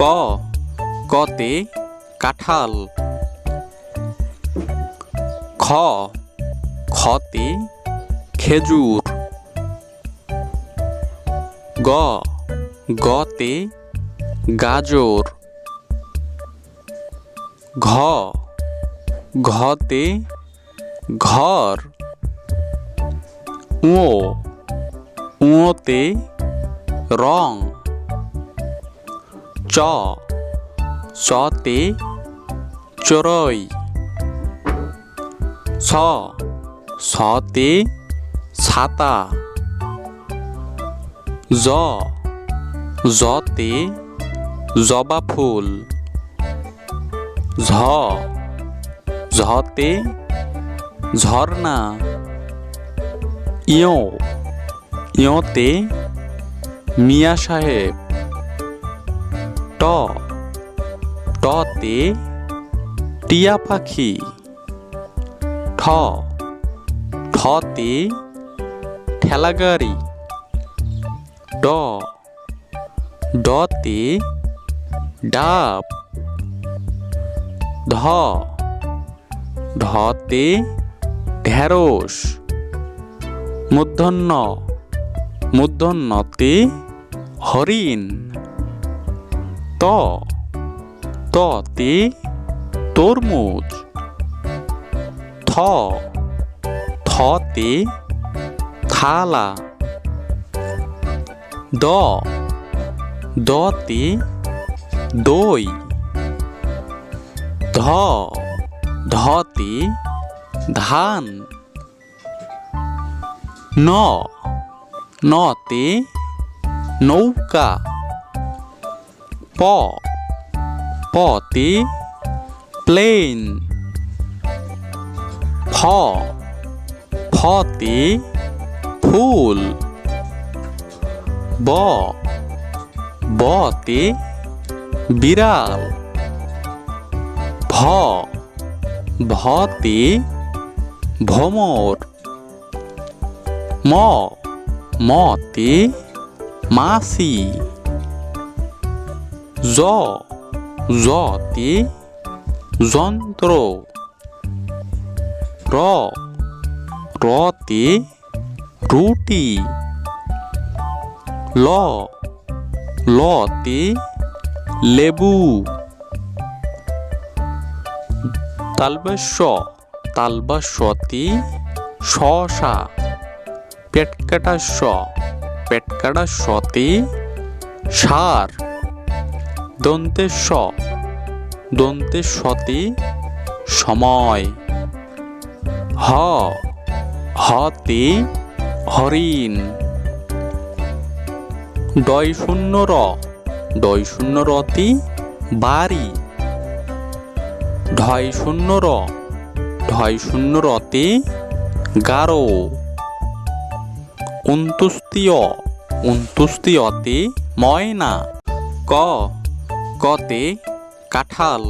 ক, কতে কাঁঠাল। খ খতে খেজুর। গ, গতে গাজর। ঘ, ঘতে ঘর। উঁ উঁতে রং। চ চতে চড়ই ছ ছতে ছাতা, জ, জতে জবা ফুল, ঝ, ঝতে ঝর্ণা, ইয়, ইয়তে মিয়া সাহেব। ট। টতে টিয়া পাখি। ঠ। ঠতে ঠেলাগাড়ি। ড। ডতে ডাব। ধ। ধতে ঢেঁড়স। মূর্ধন্য মূর্ধন্যতে হরিণ। ত ততে তরমুজ। থ থতে থালা। দ দতে দই। ধ ধতে ধান। ন নতে নৌকা। প পতে প্লেন। ফ, ফতে ফুল। ব, বতে বিড়াল। ভ, ভতে ভ্রমর। ম, মতে মাসি। জ, জতে, যন্ত্র। র, রতে, রুটি। ল, লতে, লেবু। তালবাস্য তালবাস্যতে শশা। পেটকাটা স, পেটকাটা সতে, সার। দন্তেশ দন্তেশতে সময়। হ। হতে হরিণ। ডয় শূন্য র। ডয় শূন্য রতে বাড়ি ঢয় শূন্য র। ঢয় শূন্য রতে গারো। উন্তুস্তীয় উন্তুস্তীয়তে ময়না। ক। কতে কাঁঠাল